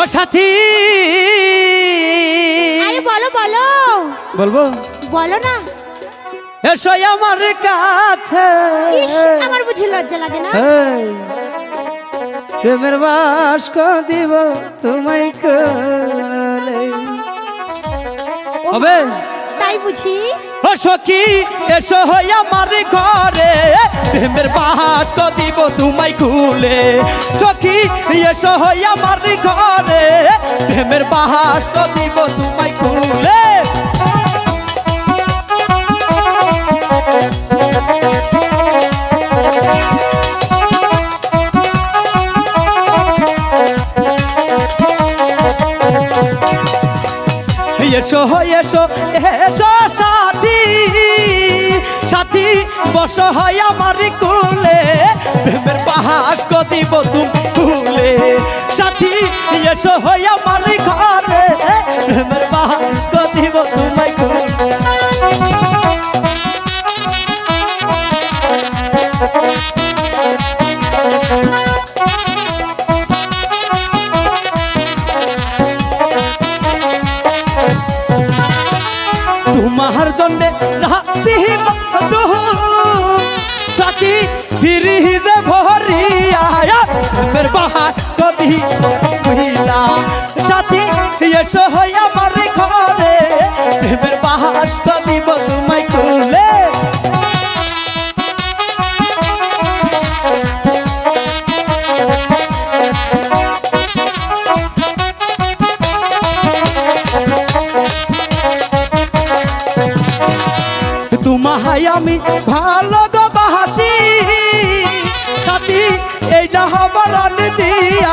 ও সাথী। আরে বলো বলো। বলব? বলো না। এসো আমার কাছে। ইস আমার বুঝি লজ্জা লাগে না। প্রেমের বাস্ক দিব তোমায় কোলে হবে। তাই বুঝি? ও সখী এসো হই আমার ঘরে। প্রেমের বাস্ক দিব তোমায় খুলে। সখী এসো হই আমার ঘরে। প্রেমের বাস্ক দিব তোমায় খুলে। এসো এসো এসো সাথী। সাথী, বস হয় আমার কুলে। প্রেমের পাহাড় দিব তুমি কুলে সাথী, এসো হয় আমার ঘরে। প্রেমের তোমার জন্য নাচি মধু সাথী ফিরি যে ভরিয়া বাহার কবি কহিলা সাথী এসো হই ভালো গো বাহাসি সাথী এইটা হবার দিয়া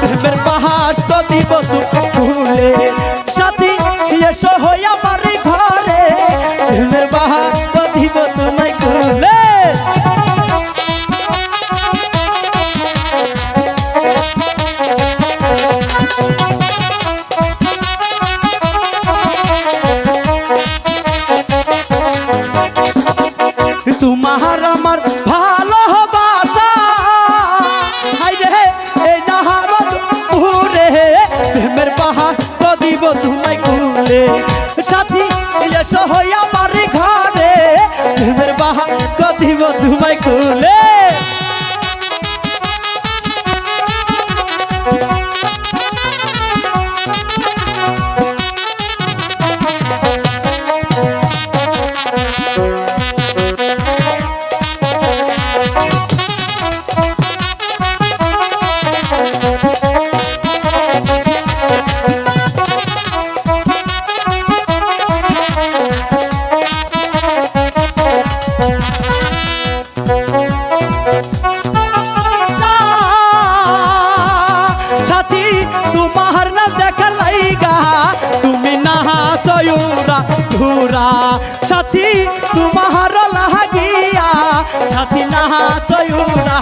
প্রেমের বাহাস তো দিব তুলে দিব তোমায় কুলে সাথী এসো হইয়া আমার ঘরে। পাহাড় তো দিব তোমায় কুলে চয়ুরা ধুরা। সাথী তোমার লাগিয়া। সাথী না চয়ুরা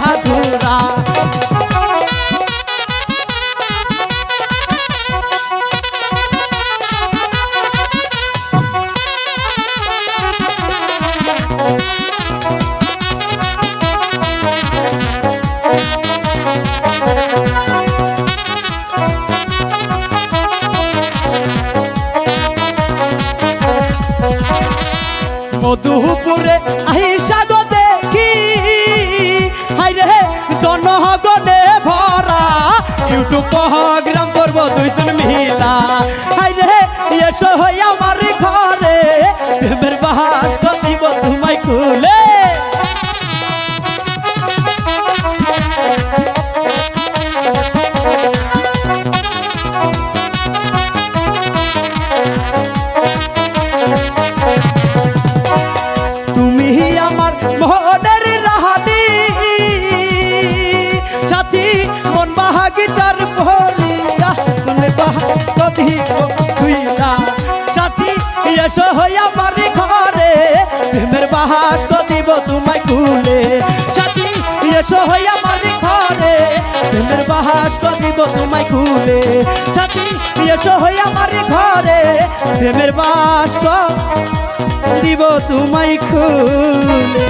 মধুপুরে আহিসা গো দেখি। হাই রে জনগণে ভরা ইউটিউব প্রোগ্রাম করব দুইজন মিলা হাই রে এসো হই মন বাহাগিচার ভরিয়া মনে বাহাগি তুইলা সাথী, এসো হই আমার ঘরে, প্রেমের বাহাস তো দিব তোমায় কুলে সাথী, এসো হই আমার ঘরে, প্রেমের বাহাস তো দিব তোমায় খুলে সাথী, এসো হই আমার ঘরে, প্রেমের বাস্ক দিব তোমায় খুলে।